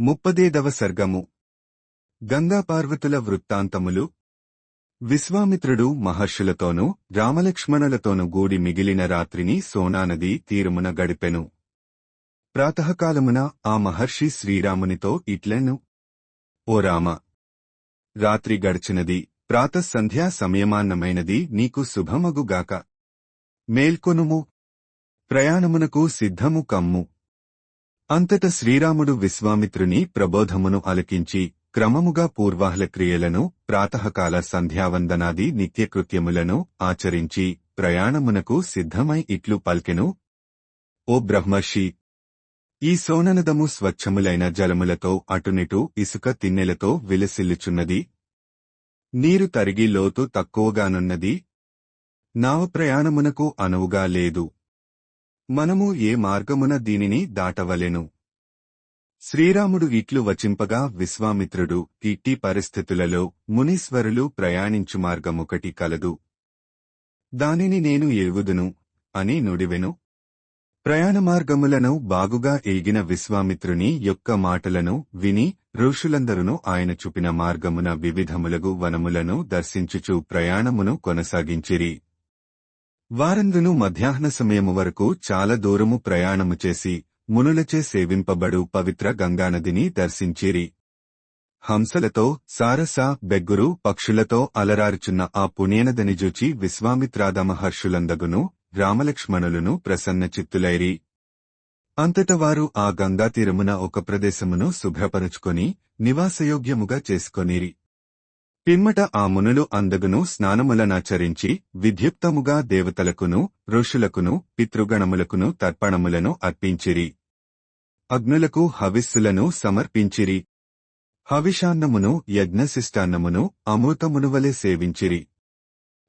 ముప్పదేదవ సర్గము. గంగాపార్వతుల వృత్తాంతములు. విశ్వామిత్రుడు మహర్షులతోనూ రామలక్ష్మణులతోనూ గూడి మిగిలిన రాత్రిని సోనానది తీరమున గడిపెను. ప్రాతకాలమున ఆ మహర్షి శ్రీరామునితో ఇట్లెను. ఓ రామ! రాత్రి గడిచినది ప్రాతసంధ్యా సమయమాన్నమైనది నీకు శుభమగుగాక. మేల్కొనుము. ప్రయాణమునకు సిద్ధము కమ్ము. అంతట శ్రీరాముడు విశ్వామిత్రుని ప్రబోధమును అలకించి క్రమముగా పూర్వాహ్ల క్రియలను ప్రాతకాల సంధ్యావందనాది నిత్యకృత్యములను ఆచరించి ప్రయాణమునకు సిద్ధమై ఇట్లు పల్కెను. ఓ బ్రహ్మర్షి! ఈ సోననదము స్వచ్ఛములైన జలములతో అటునిటు ఇసుక తిన్నెలతో విలసిల్లుచున్నది. నీరు తరిగి లోతు తక్కువగానున్నది. నావ ప్రయాణమునకు అనువుగా లేదు. మనము ఏ మార్గమున దీనిని దాటవలెను? శ్రీరాముడు ఇట్లు వచింపగా విశ్వామిత్రుడు ఇట్టి పరిస్థితులలో మునీశ్వరులు ప్రయాణించు మార్గమొకటి కలదు. దానిని నేను ఎరుగుదును అని నుడివెను. ప్రయాణ మార్గములను బాగుగా ఎగిన విశ్వామిత్రుని యొక్క మాటలను విని ఋషులందరును ఆయన చూపిన మార్గమున వివిధములగు వనములను దర్శించుచు ప్రయాణమును కొనసాగించిరి. వారందును మధ్యాహ్న సమయము వరకు చాలా దూరము ప్రయాణము చేసి మునులచే సేవింపబడు పవిత్ర గంగానదిని దర్శించిరి. హంసలతో సారస బెగ్గురు పక్షులతో అలరారుచున్న ఆ పుణ్యనదని జూచి విశ్వామిత్రాద మహర్షులందగును రామలక్ష్మణులను ప్రసన్నచిత్తులైరి అంతట వారు ఆ గంగాతీరమున ఒక ప్రదేశమును శుభ్రపరుచుకొని నివాసయోగ్యముగా చేసుకొనిరి. పిమ్మట ఆ మునులు అందగును స్నానములనాచరించి విద్యుక్తముగా దేవతలకును ఋషులకును పితృగణములకును తర్పణములను అర్పించిరి. అగ్నులకు హవిస్సులను సమర్పించిరి. హవిషాన్నమును యజ్ఞశిష్టాన్నమును అమృతమునువలె సేవించిరి.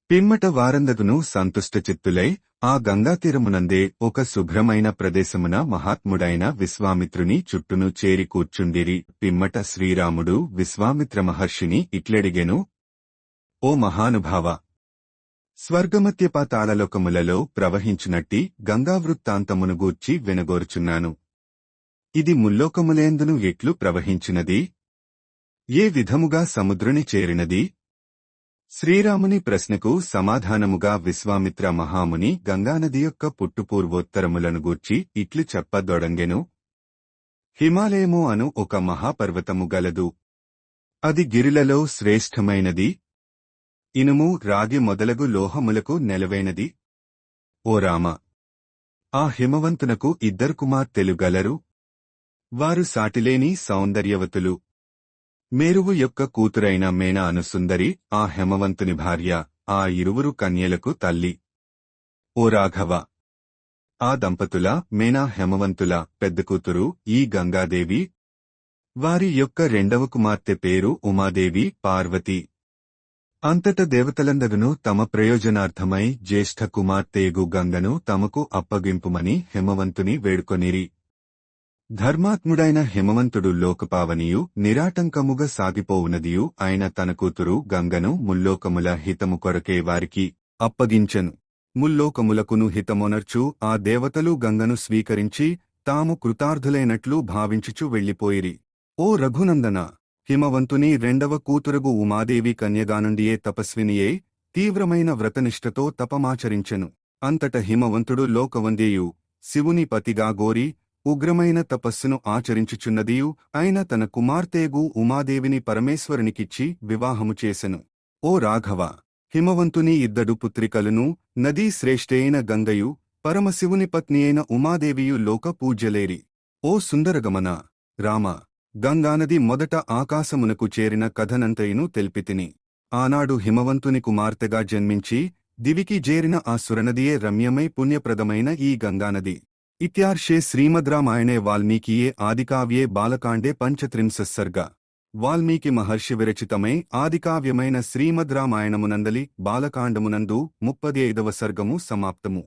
పిమ్మట వారందగును సంతుష్టచిత్తులై ఆ గంగాతీరమునందే ఒక శుభ్రమైన ప్రదేశమున మహాత్ముడైన విశ్వామిత్రుని చుట్టును చేరి కూర్చుండిరి. పిమ్మట శ్రీరాముడు విశ్వామిత్ర మహర్షిని ఇట్లడిగెను ఓ మహానుభావ! స్వర్గమత్యపాతాళలోకములలో ప్రవహించునట్టి గంగావృత్తాంతమును గూర్చి వినగోరుచున్నాను. ఇది ముల్లోకములేందును ఎట్లు ప్రవహించినది? ఏ విధముగా సముద్రుని చేరినది? శ్రీరాముని ప్రశ్నకు సమాధానముగా విశ్వామిత్ర మహాముని గంగానది యొక్క పుట్టుపూర్వోత్తరములను గూర్చి ఇట్లు చెప్పదొడంగెను. హిమాలయము అను ఒక మహాపర్వతము గలదు. అది గిరిలలో శ్రేష్టమైనది ఇనుము రాగి మొదలగు లోహములకు నెలవైనది. ఓ రామ! ఆ హిమవంతునకు ఇద్దరు కుమార్తెలు గలరు. వారు సాటిలేని సౌందర్యవతులు. మేరువు యొక్క కూతురైన మేనా అనుసుందరి ఆ హేమవంతుని భార్య ఆ ఇరువురు కన్యలకు తల్లి. ఓ రాఘవ! ఆ దంపతుల మేనా హేమవంతుల పెద్ద కూతురు ఈ గంగాదేవి. వారి యొక్క రెండవ కుమార్తె పేరు ఉమాదేవి పార్వతి. అంతట దేవతలందరును తమ ప్రయోజనార్థమై జ్యేష్ఠ కుమార్తెయగు గంగను తమకు అప్పగింపుమని హేమవంతుని వేడుకొనిరి. ధర్మాత్ముడైన హిమవంతుడు లోకపావనియు నిరాటంకముగా సాగిపోవునదియు ఆయన తన కూతురు గంగను ముల్లోకముల హితము కొరకే వారికి అప్పగించెను. ముల్లోకములకును హితమొనర్చు ఆ దేవతలు గంగను స్వీకరించి తాము కృతార్థులైనట్లు భావించుచు వెళ్ళిపోయిరి ఓ రఘునందన! హిమవంతుని రెండవ కూతురుగు ఉమాదేవి కన్యగానుండియే తపస్వినియే తీవ్రమైన వ్రతనిష్టతో తపమాచరించెను. అంతట హిమవంతుడు లోకవందేయు శివుని పతిగా గోరి ఉగ్రమైన తపస్సును ఆచరించుచున్నదియు ఆయన తన కుమార్తెగు ఉమాదేవిని పరమేశ్వరునికిచ్చి వివాహము చేసెను. ఓ రాఘవ హిమవంతుని ఇద్దడు పుత్రికలను నదీ శ్రేష్టైన గంగయు పరమశివుని పత్ని అయిన ఉమాదేవియు లోక పూజ్యలేరి ఓ సుందరగమన రామ గంగానది మొదట ఆకాశమునకు చేరిన కథనంతయును తెలిపితిని. ఆనాడు హిమవంతుని కుమార్తెగా జన్మించి దివికి జేరిన ఆ సురనదియే రమ్యమై పుణ్యప్రదమైన ఈ గంగానది. ఇత్యార్షే శ్రీమద్రామాయణే వాల్మీకియే ఆదికావ్యే బాలకాండే పంచత్రింశస్సర్గ వాల్మీకి మహర్షి విరచితమై ఆదికావ్యమైన శ్రీమద్రామాయణమునందలి బాలకాండమునందు ముప్పది ఐదవ సర్గము సమాప్తము.